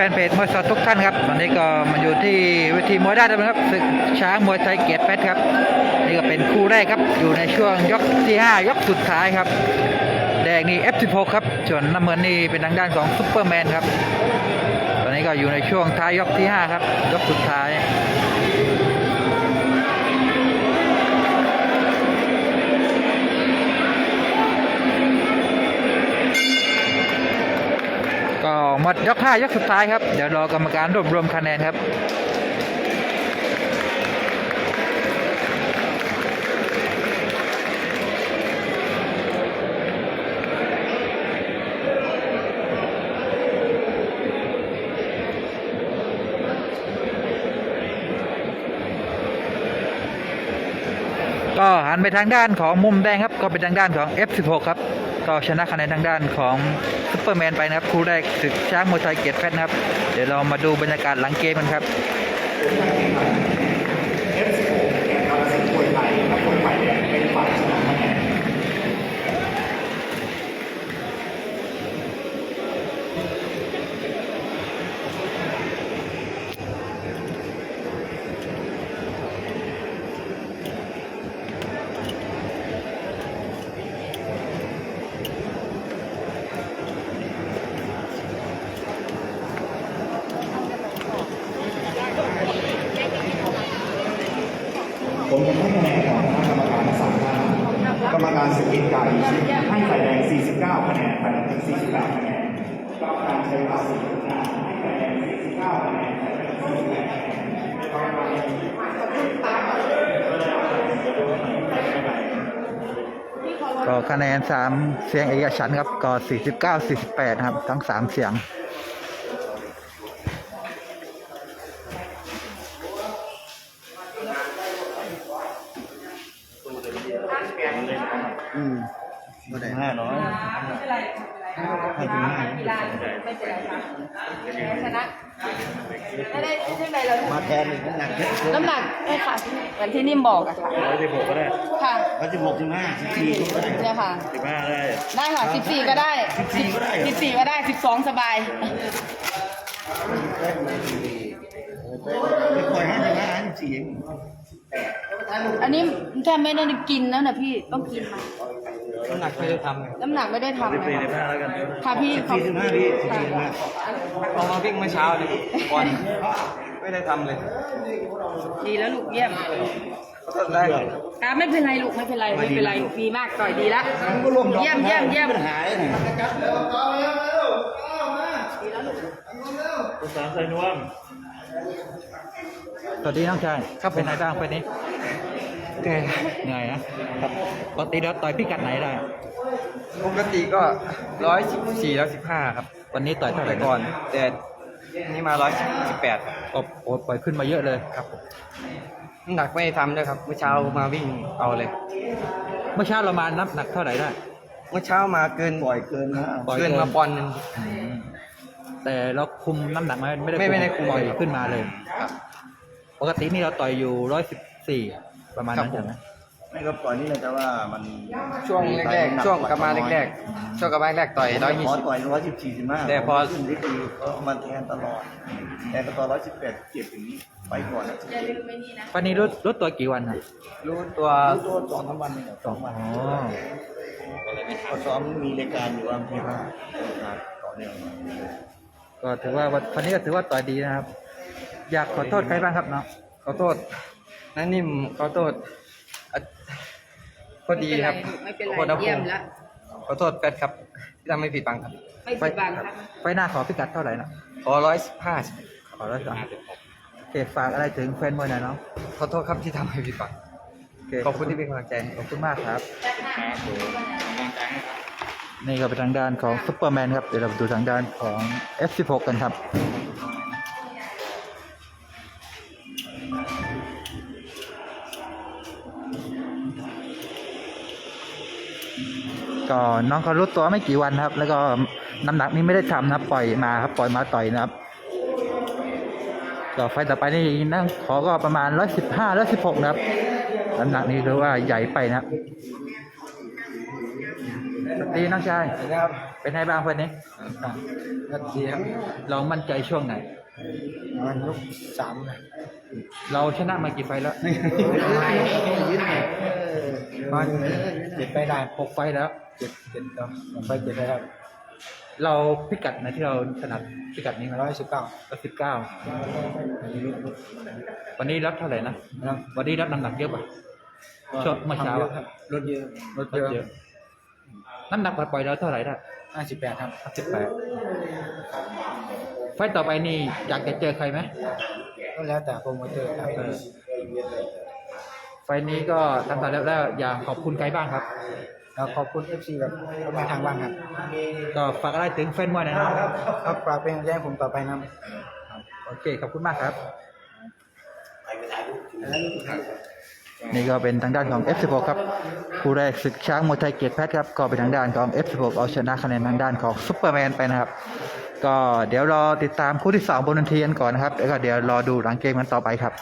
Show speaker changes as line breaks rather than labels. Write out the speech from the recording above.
ฟนเพจมวยสดทุกท่านครับตอนนี้ก็มาอยู่ที่เวทีมวยได้แล้วนะครับศึกช้างมวยไทยเกียรติเพชรครับ นี่ก็เป็นคู่แรกครับอยู่ในช่วงยกที่ 5 ยกสุดท้ายครับ แดงนี่ F16 ครับส่วนน้ำเงินนี่เป็นทางด้านของซุปเปอร์แมนครับ ตอนนี้ก็อยู่ในช่วงท้ายยกที่ 5 ครับ ยกสุดท้าย หมดยกห้ายกสุดท้ายครับ เดี๋ยวรอกรรมการรวบรวมคะแนนครับก็หันไปทางด้านของมุมแดงครับ ก็เป็นทางด้านของ F16 ครับ ก็ชนะคะแนนทางด้านของ ปเปอร์แมนไปนะครับคู่แรกศึกช้างมวยไทยเกียรติแพชรนะครับ เดี๋ยวเรามาดูบรรยากาศหลังเกมกันครับ
เอฟโแกนการสินมจะให้คะแนนของคณะกรรมการทั้งสามท่านก รมการสกิลไก่ให้ฝ่ายแดง 49 คะแนนฝ่ายน้ำเงิน49คะแนนกรรมการใช้เวลา4นาให้ฝ่ายแดง 49 คะแนนฝ่ายน้ำเงิน48คะแนนกรรมการ
ก็คะแนน 3 เสียงเอกฉันครับ ก็ 49 48 ครับ ทั้ง 3 เสียง
นไรค่ะกีฬาไม่เป็นไรค่ะแพ้ชนะไม่ได้ไม่ได้อะไรเลย
มาแทนอีกน้ำหนักเยอะ
น้ำหนักใช่ค่ะเหมือนที่นิ่มบอกอะค่ะ
ร้อยสิบหกก็ได้
ค่ะ
ร้อยสิบหกสิบห้าสิบสี่ก็ได้
เนี่ยค่ะ
สิบห้าได้
ได้ค่ะสิบสี่ก็ได้
14ก็ได้เหรอ
สิบสี่ก็ได้สิบสองสบาย
ไปปล่อยให้สิบห้าสิบสี่เอง
อันนี้แค่ไม่ได้กินนะนะพี่ต้องกินมา
น้ำหนักไม่ได้ทำไง
น้ำหนักไม่ได้ทำ
สิบ
นะ
สี่สิบห้า
คะ
แล้วกัน
ค่ะพี่
สิบสี่สิบห้าพี่สิบสี่สิบห้า
เอามาวิ่งเมื่อเช้าเลยก่อนไม่ได้ทำเลย
ดีแล้วลูกเยี่ยม
ก็ทำได้
อ่าไม่เป็นไรลูกไม่เป็นไรไม่เป็นไรดีมากต่อยดีแล้ว
มันก็ร่วมดอก
เยี่ยมเยี่ยมเยี่ยม
ปัญหาเลยนะ
ภาษาไทยนวม
สวัสดีน้องชายครับเป็นไงบ้างไปนี้
แก
เหนื่อยนะปกติเราต่อยพิกัดไหนได้
ปกติก็ร้อยสิบสี่ร้อยสิบห้าครับ
วันนี้ต่อยเท่าไหร่
แต่ก่อน แต่นี่มาร้อยสิบแปด
โอ้โหปล่อยขึ้นมาเยอะเลย
ครับน้ำหนักไม่ได้ทำด้วยครับ เมื่อเช้ามาวิ่งเอาเลย
เมื่อเช้าเรามานับหนักเท่าไหร่ได้
เมื่อเช้ามาเกิน
ปล่อยเกินนะ
ปล่อย
เกินมาปอนด์หนึง
แต่เราคุมน้ำหนักไม่ไม่ได้
ไม่ไม่ได้คุม
ปล่อยขึ้นมาเลย
ครับ
ปกตินี่เราต่อยอยู่ร้อยสิบสี่ประมาณนั้น
ครับผม
ใช่ไหม
ไม่ก็ปล่อยนี่เลยแต่ว่ามัน
ช่วงแรกๆช่วงกลับมาแรกๆช่วงกลับมาแรกๆต่อยร้อยยี่
ขอ
สิบ
ต่อยร้อยสิบสี่สิบห้า
แต่พอ
ขึ้นที่ดีเขาเอามาแทนตลอดแต่ก็ต่อร้อยสิบแปดเจ็บอย่างนี้ไปก่อนนะ
อย่าลืมไม่นี่นะ
วันนี้รู้รู้ตัวกี่วันครับ
รู้ตัว
รู้ตัวสองสามวันนี่แหละสองวัน
อ๋อ
ก็ซ้อมมีรายการอยู่ว่าที่ห้าต่อเนื่อง
ก็ถือว่าวันวันนี้ก็ถือว่าต่อยดีนะครับ อยากขอโทษใครบ้างครับเนาะ
ขอโทษนั่นนิ่มขอโทษอะพอดีครับ
ไม่เป็นไร
ขอโทษนะ
เยี่ยม
ผม
แล้ว
ขอโทษแฟนครับที่ทำให้ผิดบังครับ
ไม่ผิดบังครับ
ไฟหน้าขอพิกัดเท่าไหร่นะ
ขอร้อยสิบห้า
ขอร้อยสามเกฝากอะไรถึงแฟนมวยหน่อยเนาะ
ขอโทษครับที่ทำให้ผิดบัง
โเข
อบคุณที่เป็นกำลังใจ
ขอบคุณมากครับ นี่ก็เป็นทางด้านของซุปเปอร์แมนครับ เดี๋ยวเราไปดูทางด้านของ F16 กันครับก็น้องเขารู้ตัวไม่กี่วันครับ แล้วก็น้ำหนักนี่ไม่ได้ทำนะครับ ปล่อยมาครับปล่อยมาต่อยนะครับก็ไฟต่อไปนี่นั่งขอก็ประมาณร้อยสิบห้าร้อยสิบหกนะครับน้ำหนักนี่ถือว่าใหญ่ไปนะครับ ดีน้องชาย
นะครับ
เป็นไงบ้างเพื่อนนี้
ก็ดีครับ
เรามั่นใจช่วงไหน
มันยกสามนะ
เราชนะมากี่ไฟล์แล้ว
มันเจ็ดไปได้
หกไฟล์แล้ว
เจ็ดเจ็ดต่อผมไปเจ็ดได้ครับ
เราพิกัดไหนที่เราถนัดพิกัดนี้ไหม
ร้อยสิบเก้า
ร้อยสิบเก้าวันนี้รับเท่าไหร่นะ
ครับ
วันนี้รับน้ำหนักเยอะป่ะชดเมื่อเช้า
ทำย
อะ
อะครับรถเยอะรถ
ล
เย
ด
อะ
เยอะ น้ำหนักปล่อยๆแล้วเท่าไหร่ได้
ห้าสิบแปดครับ
สิบแปดไฟล์ต่อไปนี่อยากจะเจอใครไหม
ก็แล้วแต่โปรโมเตอร์ครับ
เออไฟล์นี้ก็ทำตามแล้วแล้วอยากขอบคุณใครบ้างครับ
แล้วขอบคุณเอฟซีแบบก็มาทางบ้านครับ
ก็ฝากอะไรถึงแฟนมวยหน่อยนะครับ
ครับฝากเป็นกำลังใจให้ผมต่อไปนะครับ
โอเคขอบคุณมากครับ นี่ก็เป็นทางด้านของ F16 ครับคู่แรกศึกช้างมวยไทยเกียรติแพทย์ครับก็เป็นทางด้านของ F16 เอาชนะคะแนนทางด้านของซุปเปอร์แมนไปนะครับ ก็เดี๋ยวรอติดตามคู่ที่สองบนเวทีกันก่อนนะครับแล้วก็เดี๋ยวรอดูหลังเกมกันต่อไปครับ